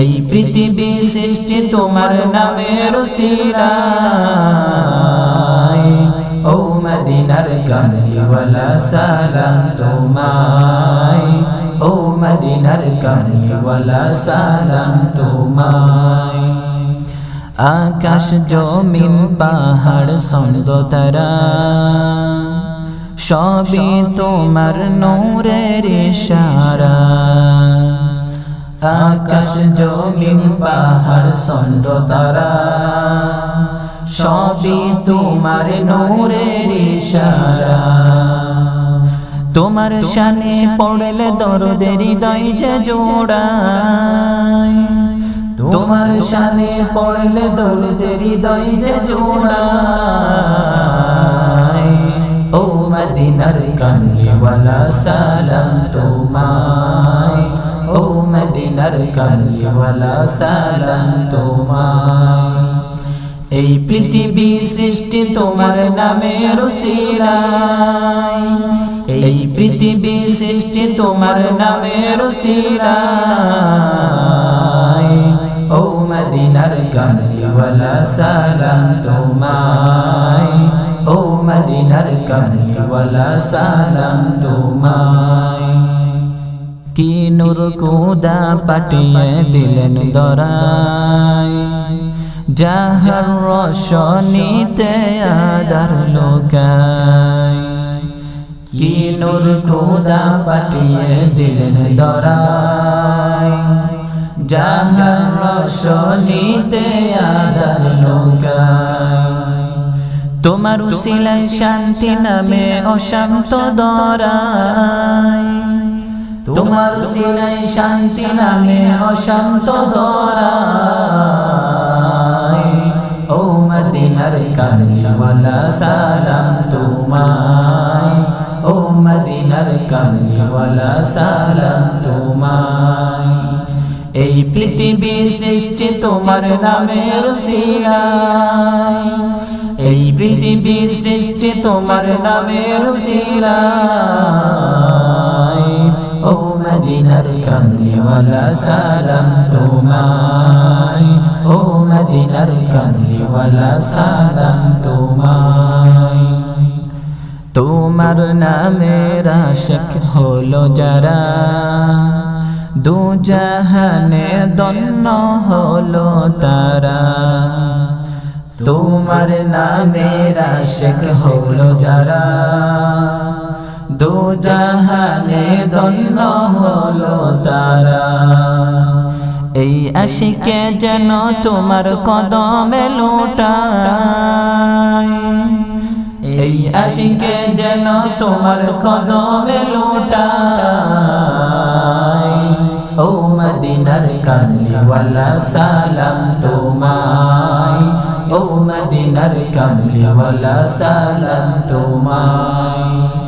এই পৃথিবী সৃষ্টি তোমার নামে রুসিলাই ও মদিনার কামলিওয়ালা সালাম তোমায়। ও মদিনার কামলিওয়ালা সালাম তোমায়। আকাশ জমিন, পাহাড় সন্দ তারা সবই তোমার নূরের ইশারা। আকাশ জমিন, পাহাড় সন্দ তারা। সবই তোমার নূরের ইশারা। তোমার শানে পড়লে দরদের হৃদয় যে জোড়ায়। তোমার শানে পড়লে দরদের হৃদয় যে জোড়ায়। ও মদিনার কামলিওয়ালা, সালাম তোমায়। মদিনার কামলিওয়ালা সালাম তোমায়। এই পৃথিবী সৃষ্টি তোমার নামে রসিলাই এই পৃথিবী সৃষ্টি তোমার নামে রসিলাই ও মদিনার কামলিওয়ালা সালাম তোমায়। ও মদিনার কামলিওয়ালা সালাম তোমায়। কি নূর কুদা পাটিয়ে দিলেন দরায় যাহার রসনীতে আদার লোকায় কি নূর কুদা পাটিয়ে দিলেন দরায় যাহার রসনীতে আদার লোকায় তোমার উসিলায় শান্তি নামে অশান্ত দরায় তোমার সিলাই শান্তি নামে অশান্ত দরায় ও মদিনার কামলিওয়ালা সালাম তোমায়। ও মদিনার কামলিওয়ালা সালাম তোমায়। এই পৃথিবী সৃষ্টি তোমার নামে রসিলাই এই পৃথিবী সৃষ্টি তোমার নামে রসিলাই ও মদিনার কামলিওয়ালা সালাম তোমায়। ও মদিনার কামলিওয়ালা সালাম তোমায়। তোমার নামের আশিক হলো যারা। দু জাহানে দন্ন হলো তারা। তোমার নামের আশিক হলো যারা। দু জাহানে দন্ন হলো তারা। এই আশিকে যেন তোমার কদমে লোটায়। এই আশিকে যেন তোমার কদমে লোটায়। ও মদিনার কামলিওয়ালা, সালাম তোমায়। ও মদিনার কামলিওয়ালা, সালাম তোমায়।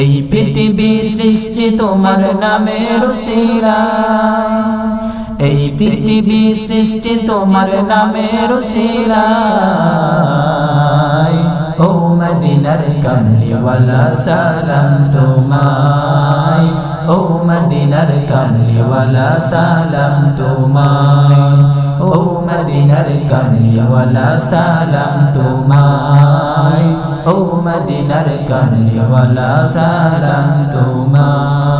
এই পৃথিবী সৃষ্টি তোমার নামে রসিলাই এই পৃথিবী সৃষ্টি তোমার নামে রসিলাই ও মদিনার কামলিওয়ালা সালাম তোমায়। ও মদিনার কামলিওয়ালা সালাম তোমায়। ও মদিনার কামলিওয়ালা সালাম তোমায়। মদিনার কামলিওয়ালা সালাম তোমায়